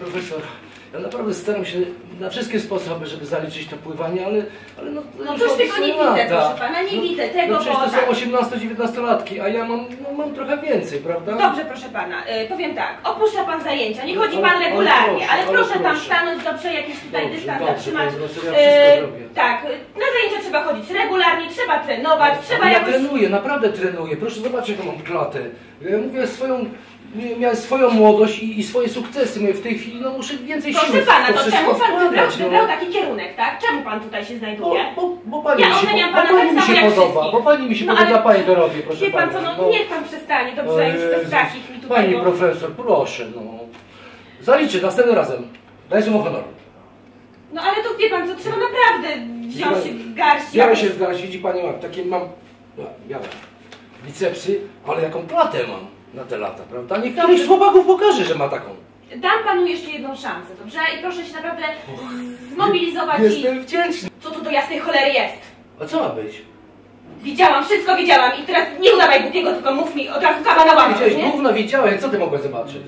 profesor, ja naprawdę staram się na wszystkie sposoby, żeby zaliczyć to pływanie, ale, ale no... No cóż od tego nie lata. widzę, proszę pana, nie widzę tego, No przecież bo to są 18-19-latki, a ja mam, no, mam trochę więcej, prawda? Dobrze, proszę pana, y, powiem tak, opuszcza pan zajęcia, nie chodzi Ale- pan ale regularnie, proszę, ale ale proszę tam proszę. stanąć dobrze, jakiś tutaj Dobrze, dystans dobrze, zatrzymać. pani ja Y. Tak, na zajęcia trzeba chodzić regularnie, trzeba trenować, trzeba ja jakoś... trenuję, naprawdę trenuję. Proszę zobaczyć, jaką mam klatę. Ja mówię swoją, miałem swoją młodość i, i swoje sukcesy. Mówię, w tej chwili no, muszę więcej siły Proszę w pana, to czemu pan wybrał, no. wybrał taki kierunek, tak? Czemu pan tutaj się Bo, znajduje? bo, bo pani Ja mi się, bo, pana bo pani tak mi się podoba, wszystkich. bo pani mi się No, podoba, ale- pani to robię, proszę Wie pan co, no niech pan przestanie, dobrze, już bez takich mi tutaj... Pani bo- profesor, proszę, no. Zaliczę następnym razem. Daję słowo honoru. No ale to wie pan co, trzeba naprawdę wziąć się w garść. Biorę się w garść, widzi pani, mam takie mam, no, białe, bicepsy, ale jaką platę mam na te lata, prawda? Niech któryś z chłopaków pokaże, że ma taką. Dam panu jeszcze jedną szansę, dobrze? I proszę się naprawdę zmobilizować i... Jestem wdzięczny. Co tu do jasnej cholery jest? A co ma być? Widziałam, wszystko widziałam i teraz nie udawaj głupiego, tylko mów mi od razu kawa na łamę, Widziałeś, nie? gówno widziałem, co ty mogłeś zobaczyć?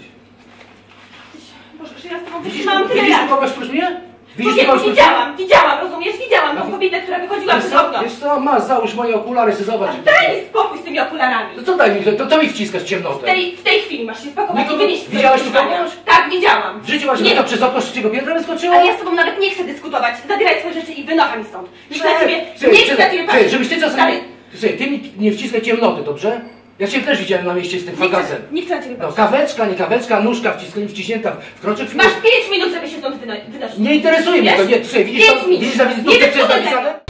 Boże, że ja z tobą wytrzymałam tyle widzisz tu kogoś prócz mnie? Widzisz tu kogoś prócz widziałam, widziałam, rozumiesz? Widziałam tą No. kobietę, która wychodziła Wiesz przez. Wiesz co, masz, załóż moje okulary, chcę zobaczyć. Daj mi spokój z tymi okularami. No co daj mi, to, to mi wciskasz W ciemnotę. tej, w tej chwili masz się spakować No to i wynieść z widziałaś swojego tu mieszkania. kogoś? Tak, widziałam. W życiu masz Nie. to przez okno z trzeciego piętra wyskoczyło? Ale ja z tobą nawet nie chcę dyskutować. Zabieraj swoje rzeczy i wynocha mi stąd. Nie chcę ciebie, Słuchaj, nie chcę ciebie słuchaj, patrzeć. żebyś ty czasem... Stary, Słuchaj, ty mi nie wciskaj ciemnoty, dobrze? Ja cię też widziałem na mieście z tym nie chcę, fagazem. nie chcę na ciebie No, patrzeć. kaweczka, nie kaweczka, nóżka wciska- wciśnięta w kroczek w Masz 5 minut, żeby się stąd wyno- wynosić. Nie interesuje mnie to, nie, słuchaj, widzisz, Pięć to, minut. widzisz na Nie wizytówce, co jest dyskutuj ze napisane? mną.